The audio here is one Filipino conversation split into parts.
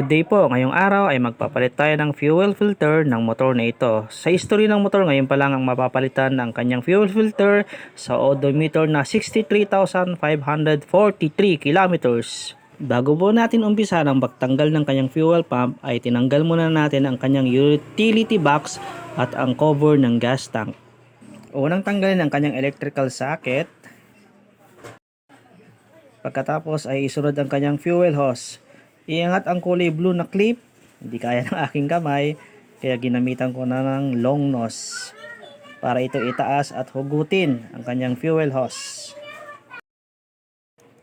Good day po. Ngayong araw ay magpapalit tayo ng fuel filter ng motor na ito. Sa history ng motor, ngayon pa lang ang mapapalitan ng kanyang fuel filter sa odometer na 63,543 kilometers. Bago po natin umpisa ng pagtanggal ng kanyang fuel pump ay tinanggal muna natin ang kanyang utility box at ang cover ng gas tank. Unang tanggalin ang kanyang electrical socket. Pagkatapos ay isunod ang kanyang fuel hose. Iangat ang kulay blue na clip. Hindi kaya ng aking kamay. Kaya ginamitan ko na ng long nose. Para ito itaas at hugutin ang kanyang fuel hose.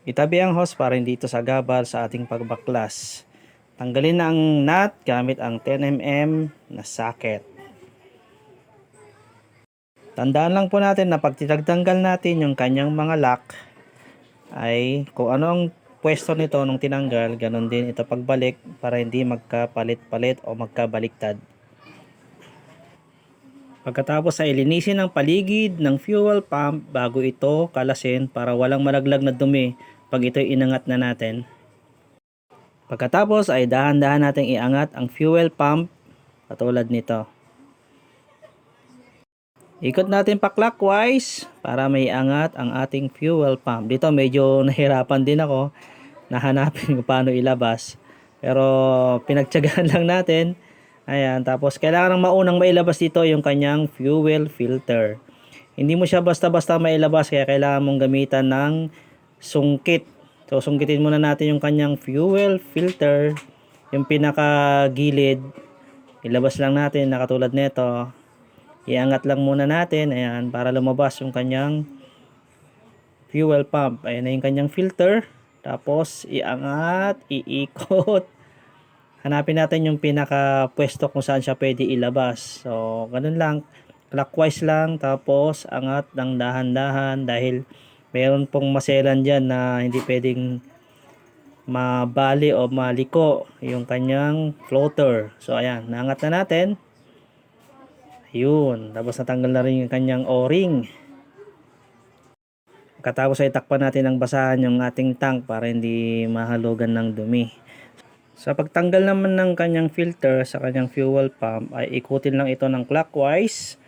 Itabi ang hose para hindi ito sagabal sa ating pagbaklas. Tanggalin na ang nut gamit ang 10mm na socket. Tandaan lang po natin na pag natin yung kanyang mga lock ay kung ano ang pwesto nito nung tinanggal, ganun din ito pagbalik para hindi magkapalit-palit o magkabaliktad. Pagkatapos ay linisin ang paligid ng fuel pump bago ito kalasin para walang malaglag na dumi pag ito inangat na natin. Pagkatapos ay dahan-dahan nating iangat ang fuel pump katulad nito. Ikot natin pa clockwise para may angat ang ating fuel pump. Dito medyo nahirapan din ako. Nahanapin ko paano ilabas. Pero pinagtyagaan lang natin. Ayan, tapos kailangan ng maunang mailabas dito yung kanyang fuel filter. Hindi mo siya basta-basta mailabas kaya kailangan mong gamitan ng sungkit. So sungkitin muna natin yung kanyang fuel filter. Yung pinaka gilid. Ilabas lang natin na katulad nito iangat lang muna natin ayan para lumabas yung kanyang fuel pump. Ayan na yung kanyang filter. Tapos iangat iikot. Hanapin natin yung pinaka pwesto kung saan siya pwede ilabas. So ganun lang. Clockwise lang tapos angat ng dahan-dahan dahil meron pong maselan dyan na hindi pwedeng mabali o maliko yung kanyang floater. So ayan naangat na natin Ayun. Tapos natanggal na rin yung kanyang o-ring. Katapos ay takpan natin ng basahan yung ating tank para hindi mahalugan ng dumi. Sa pagtanggal naman ng kanyang filter sa kanyang fuel pump ay ikutin lang ito ng clockwise.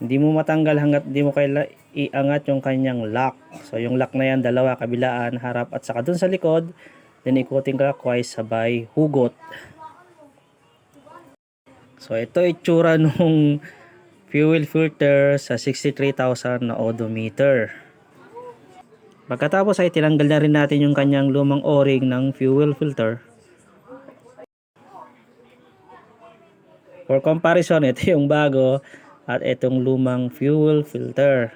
Hindi mo matanggal hanggat hindi mo kailangan iangat yung kanyang lock. So yung lock na yan dalawa kabilaan, harap at saka dun sa likod. Then ikutin clockwise sabay hugot. So ito itsura nung fuel filter sa 63,000 na odometer. Pagkatapos ay tinanggal na rin natin yung kanyang lumang o-ring ng fuel filter. For comparison, ito yung bago at itong lumang fuel filter.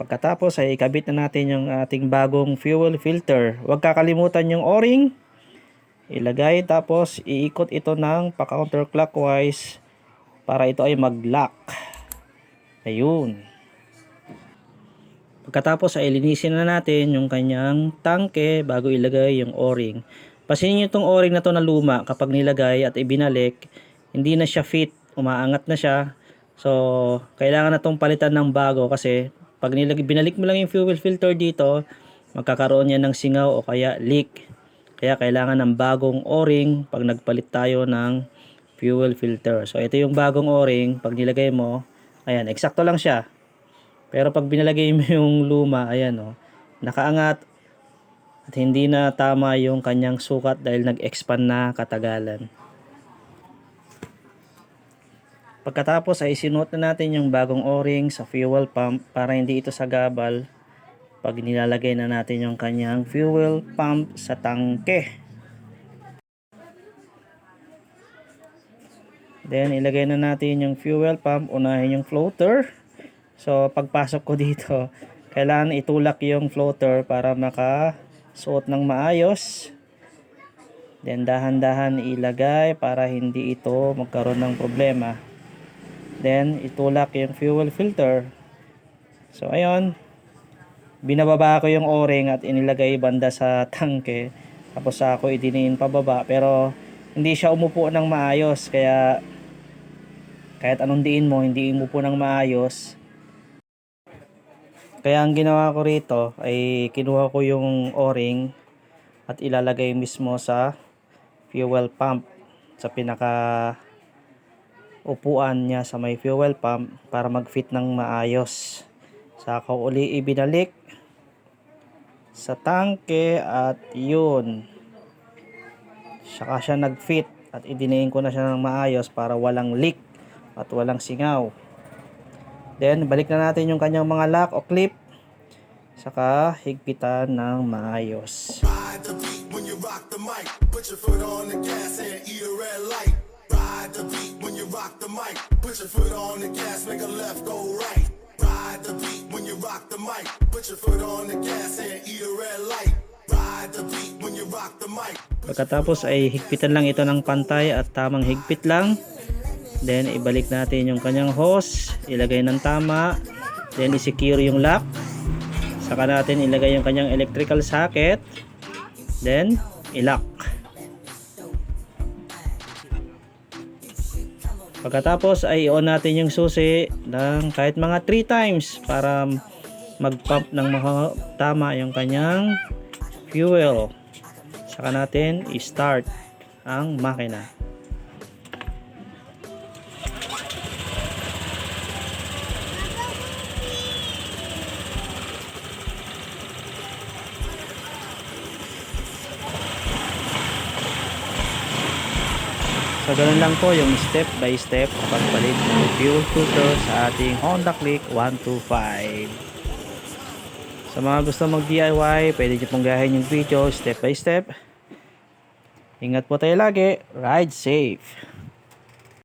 Pagkatapos ay ikabit na natin yung ating bagong fuel filter. Huwag kakalimutan yung o-ring ilagay tapos iikot ito ng pa counterclockwise para ito ay mag-lock. Ayun. Pagkatapos ay linisin na natin yung kanyang tangke bago ilagay yung o-ring. Pasinin nyo itong o-ring na to na luma. Kapag nilagay at ibinalik hindi na siya fit. Umaangat na siya. So kailangan na itong palitan ng bago kasi pag nilag binalik mo lang yung fuel filter dito magkakaroon yan ng singaw o kaya leak kaya kailangan ng bagong o-ring pag nagpalit tayo ng fuel filter. So ito yung bagong o-ring. Pag nilagay mo, ayan, eksakto lang siya. Pero pag binalagay mo yung luma, ayan oh, nakaangat at hindi na tama yung kanyang sukat dahil nag-expand na katagalan. Pagkatapos ay sinuot na natin yung bagong o-ring sa fuel pump para hindi ito sagabal pag nilalagay na natin yung kanyang fuel pump sa tangke. Then ilagay na natin yung fuel pump, unahin yung floater. So pagpasok ko dito, kailangan itulak yung floater para makasuot ng maayos. Then dahan-dahan ilagay para hindi ito magkaroon ng problema. Then itulak yung fuel filter. So ayun, binababa ko yung o-ring at inilagay banda sa tangke. Tapos ako idiniin pababa pero hindi siya umupo ng maayos. Kaya kahit anong diin mo hindi umupo ng maayos. Kaya ang ginawa ko rito ay kinuha ko yung o-ring at ilalagay mismo sa fuel pump sa pinaka upuan niya sa may fuel pump para mag-fit ng maayos. Saka uli ibinalik sa tangke at yun. Saka siya nag-fit at idinayin ko na siya ng maayos para walang leak at walang singaw. Then balik na natin yung kanyang mga lock o clip. Saka higpitan ng maayos. Put your foot on the gas make a left go right. Ride the beat you rock the mic. Put your foot on the gas and eat a red light. Ride the beat when you rock the mic. Pagkatapos ay higpitan lang ito ng pantay at tamang higpit lang. Then ibalik natin yung kanyang hose, ilagay ng tama, then i-secure yung lock. Saka natin ilagay yung kanyang electrical socket, then i-lock. Pagkatapos ay i-on natin yung susi ng kahit mga 3 times para mag-pump ng tama yung kanyang fuel. Saka natin i-start ang makina. So ganun lang po yung step by step pagpalit ng fuel filter sa ating Honda Click 125. Sa mga gusto mag DIY, pwede nyo pong gayahin yung video step by step. Ingat po tayo lagi. Ride safe.